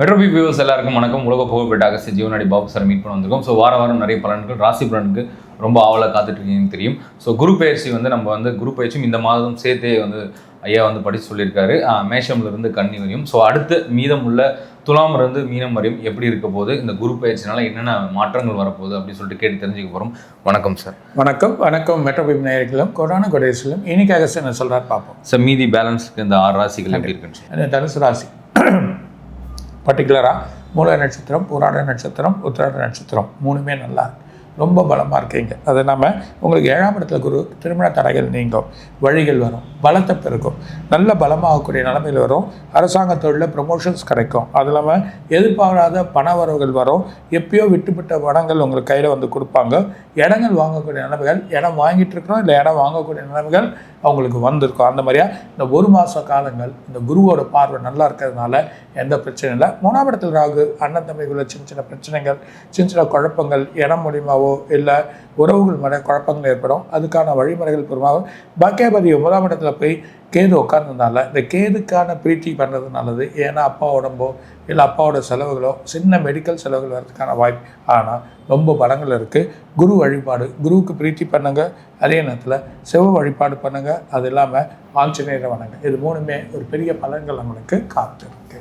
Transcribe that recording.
மெட்ரோபி viewers எல்லாருக்கும் வணக்கம். உலக புகழ்பெற்ற அகஸ்தி ஜீவனாடி பாபு சார் மீட் பண்ண வந்திருக்கோம். ஸோ வார வாரம் நிறைய பலன்கள் ராசி பலனுக்கு ரொம்ப ஆவலாக காத்துட்டு இருக்கீங்கன்னு தெரியும். ஸோ குரு பயிற்சி வந்து நம்ம வந்து குரு பயிற்சியும் இந்த மாதம் சேர்த்தே வந்து ஐயா வந்து படித்து சொல்லியிருக்காரு. ஆஹ் மேஷம்ல இருந்து கன்னி வரையும். ஸோ அடுத்து மீதம் உள்ள துலாம் இருந்து மீனம் வரையும் எப்படி இருக்க போகுது? இந்த குரு பயிற்சினால என்னென்ன மாற்றங்கள் வரப்போகுது அப்படின்னு சொல்லிட்டு கேட்டு தெரிஞ்சுக்க போகிறோம் வணக்கம் சார். வணக்கம். வணக்கம் மெட்ரோபிம் நேயர்களும் கொரோனா கொடேசிலும் இன்னைக்கு அகஸ்ட் என்ன சொல்கிறார் பார்ப்போம் சார் மீதி பேலன்ஸ்க்கு இந்த ஆறு ராசிகள் எப்படி இருக்குன்னு தனுசு ராசி. பர்டிகுலராக மூல நட்சத்திரம் புராண நட்சத்திரம் உத்திராட நட்சத்திரம் மூணுமே நல்லா ரொம்ப பலமாக இருக்கீங்க. அது இல்லாமல் உங்களுக்கு ஏழாம் இடத்துல குரு திருமண தடைகள் நீங்கும் வழிகள் வரும் பலத்தை பெருக்கும் நல்ல பலமாகக்கூடிய நிலைமையில் வரும் அரசாங்க தொழிலில் ப்ரொமோஷன்ஸ் கிடைக்கும். அது இல்லாமல் எதிர்பாராத பண வரவுகள் வரும் எப்பயோ விட்டுவிட்ட படங்கள் உங்களுக்கு கையில் வந்து கொடுப்பாங்க. இடங்கள் வாங்கக்கூடிய நிலைமைகள் இடம் வாங்கிட்டு இருக்கிறோம் இல்லை இடம் வாங்கக்கூடிய நிலைமைகள் அவங்களுக்கு வந்திருக்கும். அந்த மாதிரியா இந்த ஒரு மாத காலங்கள் இந்த குருவோட பார்வை நல்லா இருக்கிறதுனால எந்த பிரச்சனையும் இல்லை. மூணாம் இடத்தில் ராகு அண்ணன் தம்பிக்குள்ள சின்ன சின்ன பிரச்சனைகள் சின்ன சின்ன குழப்பங்கள் இடம் மூலியமாவோ இல்லை உறவுகள் மேலே குழப்பங்கள் ஏற்படும். அதுக்கான வழிமுறைகள் பெருமாவும் பாக்கியாபதி ஒன்பதாம் இடத்துல போய் கேது உட்கார்ந்ததுனால இந்த கேதுக்கான பிரீத்தி பண்ணுறது நல்லது. ஏன்னா அப்பா உடம்போ இல்லை அப்பாவோட செலவுகளோ சின்ன மெடிக்கல் செலவுகள் வரதுக்கான வாய்ப்பு. ஆனால் ரொம்ப படங்கள் இருக்குது குரு வழிபாடு குருவுக்கு பிரீத்தி பண்ணுங்க. அதே நேரத்தில் சிவ வழிபாடு பண்ணுங்க. அது இல்லாமல் ஆஞ்சநேயரை வணங்க. இது மூணுமே ஒரு பெரிய பலன்கள் நம்மளுக்கு காத்திருக்கு.